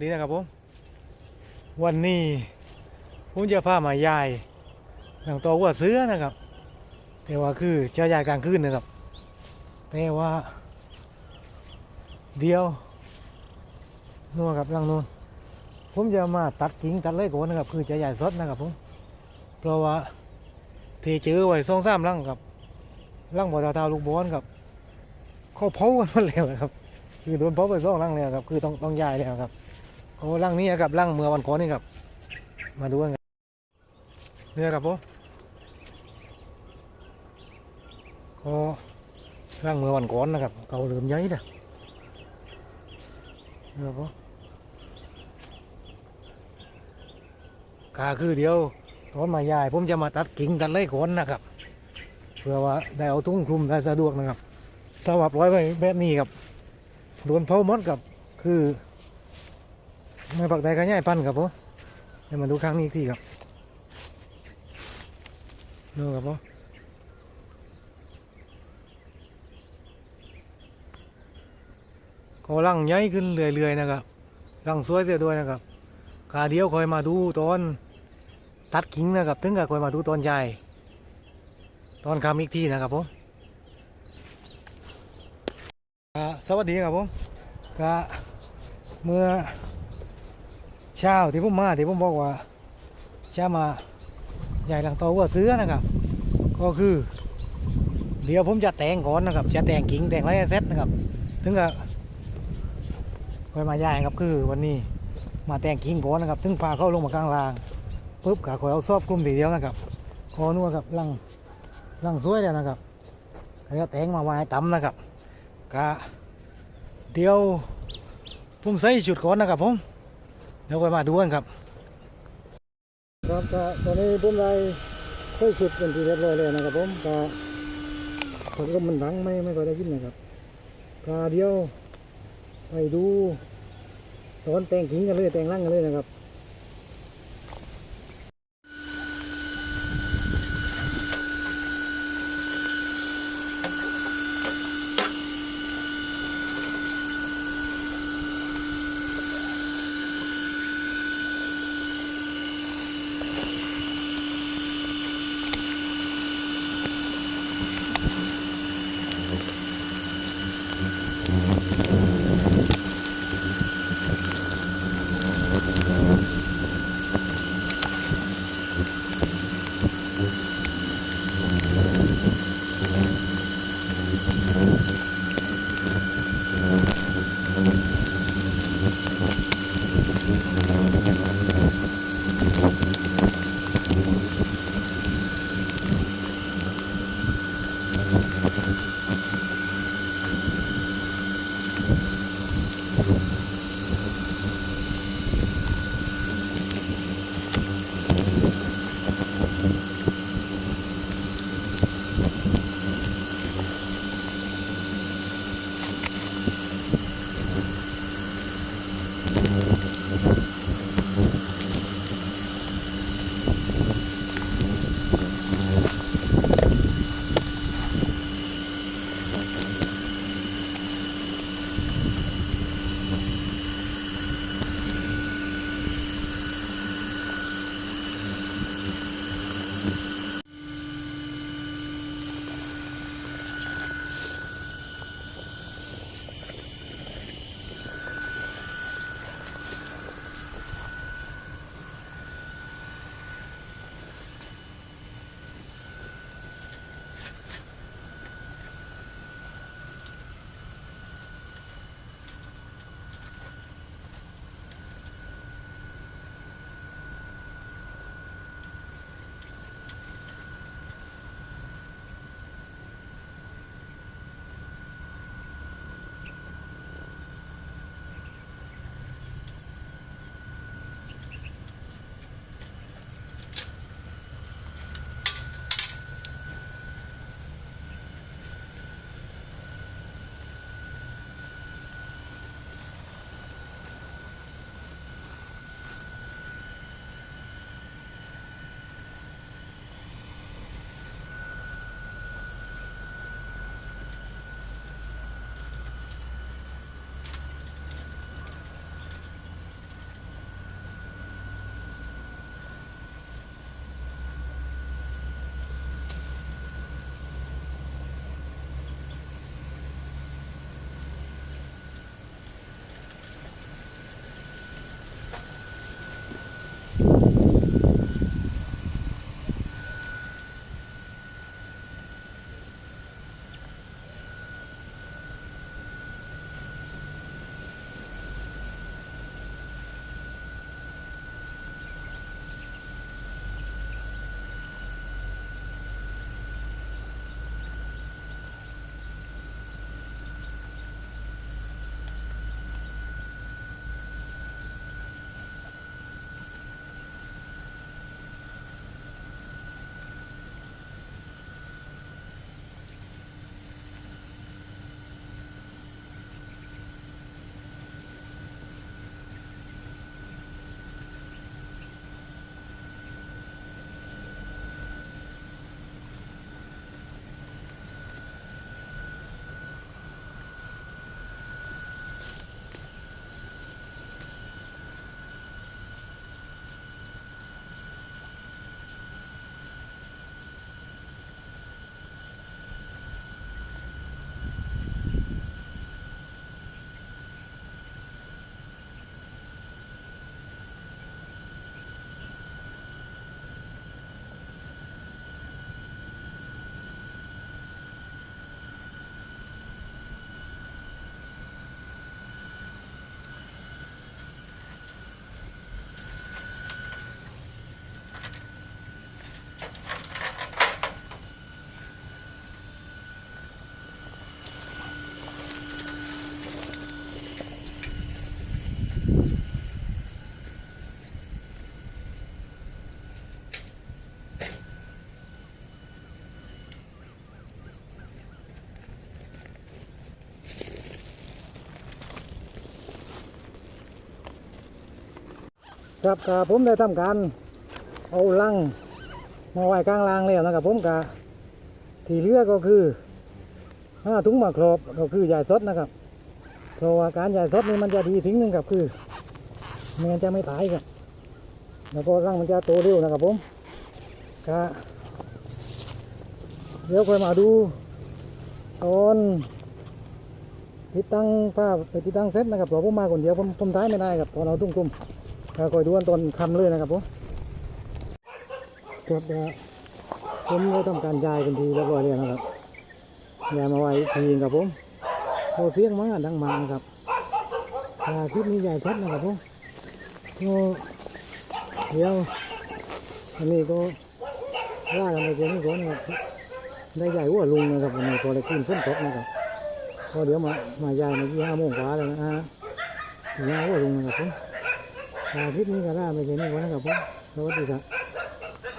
ดีนะครับผม วันนี้ผมจะพามายายหนังตัววัวเสื้อนะครับ แต่ว่าคือจ้ายายกลางคืนนะครับ แต่ว่า เดียวนู่นครับหลังนู่นผมจะมาตัดกิ่งตัดเลยก่อนนะครับ คือจะใหญ่สดนะครับผม เพราะว่าเทเจอไว้สองสามลังครับลังบ่อตาลูกบอลครับเขาเผากันมดแล้วนะครับ คือโดนเผาไปสองลังแล้วครับ คือต้องต้องย้ายแล้วครับ โอ้ร่างนี้ครับร่างเมื่อวันก่อนนี่ครับ มาดูกันครับเนี่ยครับผมก็ร่างเมื่อวันก่อนนะครับเก่าเริ่มใหญ่นะเนี่ยครับผมกาคือเดียวตอนมายายผมจะมาตัดกิ่งตัดไล่ก่อนนะครับ เพื่อว่าได้เอาตุ้งคลุมได้สะดวกนะครับ ถ้าว่าปล่อยไว้แบบนี้ครับโดนเผาหมดครับคือ ไม่ปักใดก็ง่ายปั้นครับผมเดี๋ยวมาดูครั้งนี้อีกทีครับดูครับผมก็ร่างใหญ่ขึ้นเรื่อยๆนะครับร่างสวยเสียด้วยนะครับกาเดียวคอยมาดูตอนตัดกิ่งนะครับ ถึงกับคอยมาดูตอนใหญ่ ตอนคำอีกทีนะครับผมสวัสดีครับผมก็เมื่อ เช้าที่ผมมาที่ผมบอกว่าจะมาใหญ่หลังโตว่าเสือนะครับ ก็คือ เดี๋ยวผมจะแต่งก่อนนะครับ จะแต่งกิ่งแต่งไรเซ็ตนะครับ ถึงกับคอยมาใหญ่ครับคือวันนี้มาแต่งกิ่งก่อนนะครับ ถึงพาเข้าลงมากลางรางปุ๊บกะคอยเอาซอบกลุ่มทีเดียวนะครับคอนัวกับลังลังสวยแล้วนะครับแล้วแต่งมาไว้ต่ำนะครับกะเดี๋ยวผมใส่ชุดก่อนนะครับผม แล้วก็มาดูกันครับ ครับก็ตอนนี้ผมได้ค่อยสุดเป็นที่เรียบร้อยเลยนะครับผมก็ผมก็มันดังไม่ไม่ค่อยได้ยินนะครับก็เดียวไปดูตอนแต่งขิงกันเลยแต่งร่างกันเลยนะครับ ครับกผมได้ทำการเอาลังมาไว้กลางรางแล้วนะครับผมกะที่เลือก็คือห้าถุงมาครอบก็คือยายสดนะครับเพราะว่าการยายสดนี่มันจะดีทิ้งหนึ่งครับคือไม่งั้นจะไม่ตายครับแล้วก็รังมันจะโตเร็วนะครับผมกะเดี๋ยวค่อยมาดูตอนติดตั้งภาไปติดตั้งเซตนะครับเพราะผมมาคนเดียวผมผมท้ายไม่ได้ครับตอนเอาตุ้งตุ้ มก็คอยดูกันตอนคำเลยนะครับผมครับเดี๋ยวผมได้ทำการย้ายเป็นทีเรียบร้อยแล้วนะครับย้ายมาไว้อีกทีครับผมโอเสียงมาดังมานะครับอาคลิปนี้ใหญ่ชัดนะครับผมก็เดี๋ยวอันนี้ก็ล่ากันไปเจอนี่ก่อนนะครับได้ใหญ่หัวลุงนะครับวันนี้พอได้ขึ้นฝนตกนะครับก็เดี๋ยวมามาใหญ่ในที่ห้าโมงกว่าแล้วนะฮะถึงห้าหัวลุงนะครับผม อ่าคลิปนี้ก็น่าไม่ใช่นี่วันนะครับผมสวัสดีครับ